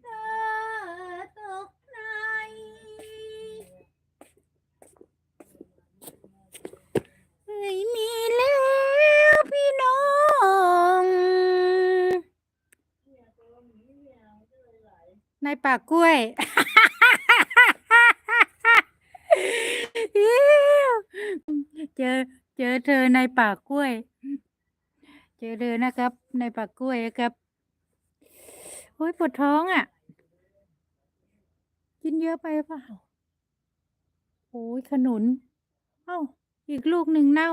เธอตกในไม่มีแล้วพี่น้อง ใน ป่ากล้วยเจอเจอเธอในป่ากล้วย เจอเธอนะครับ ในป่ากล้วยครับโอ้ยปวดท้องอะ กินเยอะไปเปล่าโอ้ยขนุน เอ้า อีกลูกหนึ่งเน่า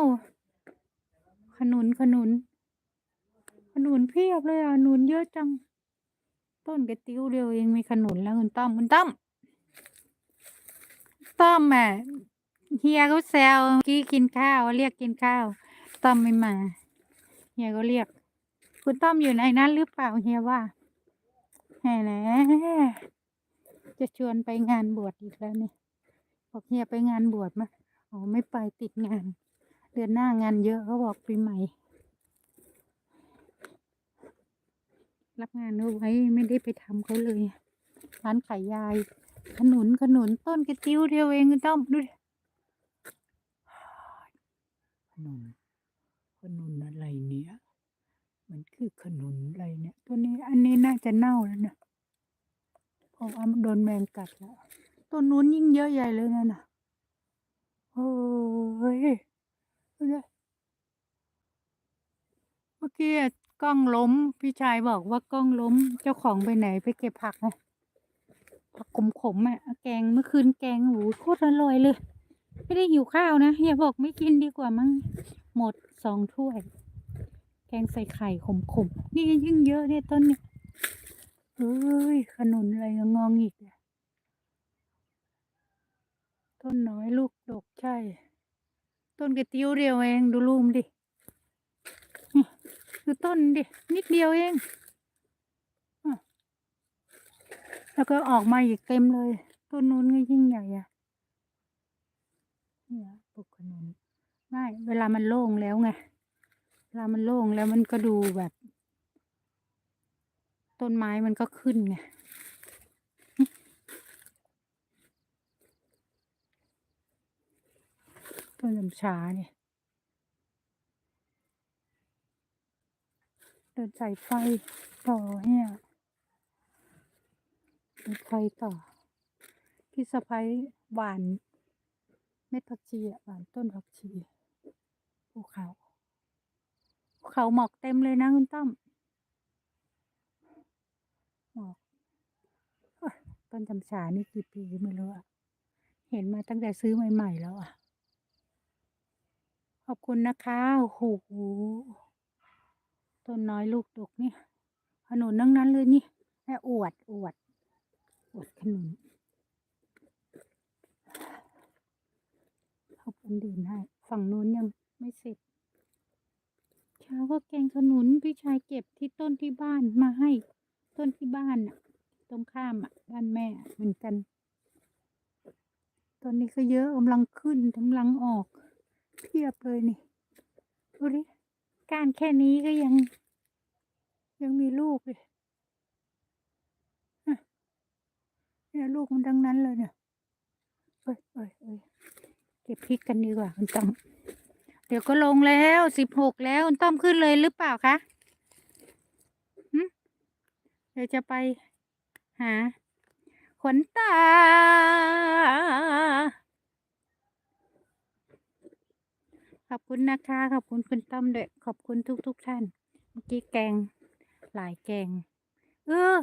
ขนุนขนุน ขนุนเพียบเลยอะขนุนเยอะจัง ต้นกระติ้วเดียวเองมีขนุนแล้วคุณต้อมคุณต้อมต้อมอะเฮียเขาแซวเมื่อกี้กินข้าวเรียกกินข้าว ต้อมไม่มาเฮียก็เรียก คุณต้อมอยู่ในนั้นหรือเปล่าเฮียว่าแหมจะชวนไปงานบวชอีกแล้วนี่บอกเฮียไปงานบวชมาอ๋อไม่ไปติดงาน เดือนหน้างานเยอะเขาบอกปีใหม่ รับงานเอาไว้ไม่ได้ไปทำเขาเลย ร้านขายยาย ขนุนขนุนต้นกระติ้วเดียวเองต้อมดูดิขนุนขนุนอะไรเนี่ยมันคือขนุนอะไรเนี่ย ตัวนี้อันนี้น่าจะเน่าแล้วนะเพราะว่ามันโดนแมงกัดแล้วต้นนู้นยิ่งเยอะใหญ่เลยนั่นน่ะโอ้ยเมื่อกี้ กล้องล้ม พี่ชายบอกว่ากล้องล้ม เจ้าของไปไหนไปเก็บผักไงผักขมๆอะ แกงเมื่อคืนแกงโอ้โหโคตรอร่อยเลย ไม่ได้หิวข้าวนะเฮียบอกไม่กินดีกว่ามั้ง หมดสองถ้วย แกงใส่ไข่ขมๆ นี่ยิ่งเยอะเนี่ยต้นเนี่ยเอ้ย ขนุนอะไรงองอีกเนี่ยต้นน้อยลูกดกใช่ ต้นกระติ้วเดียวเองดูลูมดิ ดูต้นดิ นิดเดียวเอง แล้วก็ออกมาอีกเต็มเลย ต้นนู้นก็ยิ่งใหญ่อะเนี่ยปลูกขนุนไม่เวลามันโล่งแล้วไง เวลามันโล่งแล้วมันก็ดูแบบ ต้นไม้มันก็ขึ้นไงต้นลำชาเนี่ย เดินสายไฟต่อเนี่ยเดินไฟต่อ พี่สะพ้ยหวานเม็ดผักชีอะหวานต้นผักชีภูเขาภูเขาหมอกเต็มเลยนะคุณต้อมหมอกต้นจำฉานี่กี่ปีไม่รู้อะเห็นมาตั้งแต่ซื้อใหม่ ๆ แล้วอะ ขอบคุณนะคะโอ้โห ต้นน้อยลูกดกนี่ขนุนนั่งนั้นเลยนี่แม่อวดอวด อวดขนุนเขาเป็นดินให้ฝั่งนู้นยังไม่เสร็จเช้าก็แกงขนุนพี่ชายเก็บที่ต้นที่บ้านมาให้ ต้นที่บ้านน่ะตรงข้ามอะบ้านแม่เหมือนกันตอนนี้ก็เยอะกำลังขึ้นกำลังออก เพียบเลยนี่ดูดิ ก้านแค่นี้ก็ยัง ยังมีลูกเลยอะเนี่ยลูกมันทั้งนั้นเลยเนี่ยเอ้ยเอ้ยเอ้ยเก็บพริกกันดีกว่าคุณต้อมเดี๋ยวก็ลงแล้วสิบหกแล้วคุณต้อมขึ้นเลยหรือเปล่าคะเดี๋ยวจะไปหาขนตา ขอบคุณนะคะ ขอบคุณคุณต้อมด้วย ขอบคุณทุกๆทท่าน เมื่อกี้แกง หลายแกง เออ